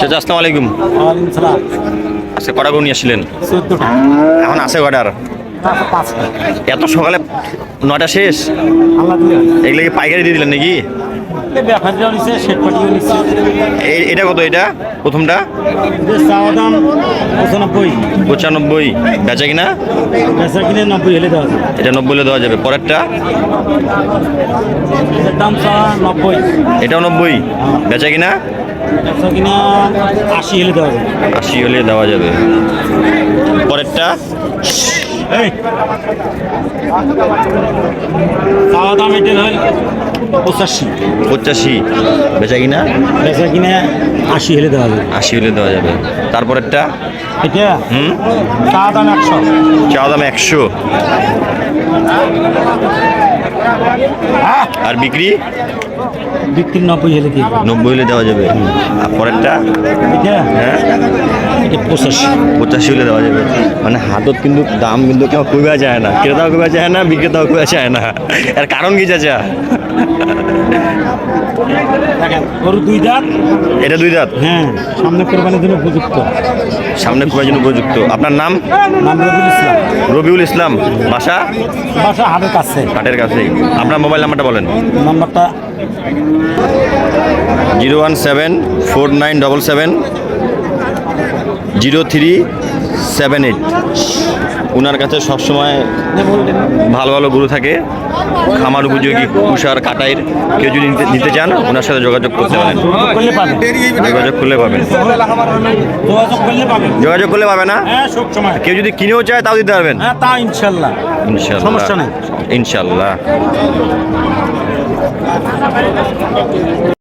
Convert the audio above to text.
চাচা আসসালামু আলাইকুম। আচ্ছা কটা গরু নিয়ে আসছিলেন? এখন আছে কটার এত সকালে নটা শেষ? এগুলো কি পাইকারি দিয়ে দিলেন নাকি? এটা কত এটা? প্রথমটা? পঁচানব্বই। বেচে কিনা? বেচা কিনে নব্বই হলে দেওয়া যাবে। এটা নব্বই হলে দেওয়া যাবে। পরেরটা? দাম নব্বই। এটাও নব্বই। বেচা কিনা? বেচা কিনা আশি হলে দেওয়া যাবে। আশি হলে দেওয়া যাবে। পরেরটা? চাওয়া দাম এটার হয়। পঁচাশি। পঁচাশি। বেচা কিনা? বেচা কিনে আশি হলে দেওয়া যায় আশি হলে দেওয়া যাবে। তারপরেরটা? এটা? হুম? দাম একশো। চাওয়া দাম একশো। আর বিক্রি? বিক্রি নব্বই হলে দেবে। নব্বই হলে দেওয়া যাবে। আর পরেরটা? হ্যাঁ। এটা পঁচাশি পঁচাশি হলে দেওয়া যাবে। মানে হাতত কিন্তু দাম কিন্তু কেউ কমে যায় না। ক্রেতাও কমে যায় না বিক্রেতাও কমে যায় না। এর কারণ কি চাচা? গরু দুই দাঁত। এটা দুই দাঁত? হ্যাঁ সামনে কোরবানির জন্য উপযুক্ত। সামনে খুবই জন্য উপযুক্ত। আপনার নাম? নাম রবিউল ইসলাম। রবিউল ইসলাম। বাসা? বাসা হাটের কাছে। হাটের কাছেই আপনার মোবাইল নাম্বারটা বলেন। নাম্বারটা zero one seven four nine double seven zero three seven eight. ওনার কাছে সবসময় ভালো ভালো গরু থাকে। খামার উপযোগী কুষার কাটাইর কেউ যদি নিতে- চান ওনার সাথে যোগাযোগ করতে পারেন। যোগাযোগ করলে পাবেন। যোগাযোগ করলে পাবেন পাবে না? কেউ যদি কিনেও চায় তাও দিতে পারবেন। তা ইনশাল্লাহ ইনশাল্লাহ ইনশাল্লাহ।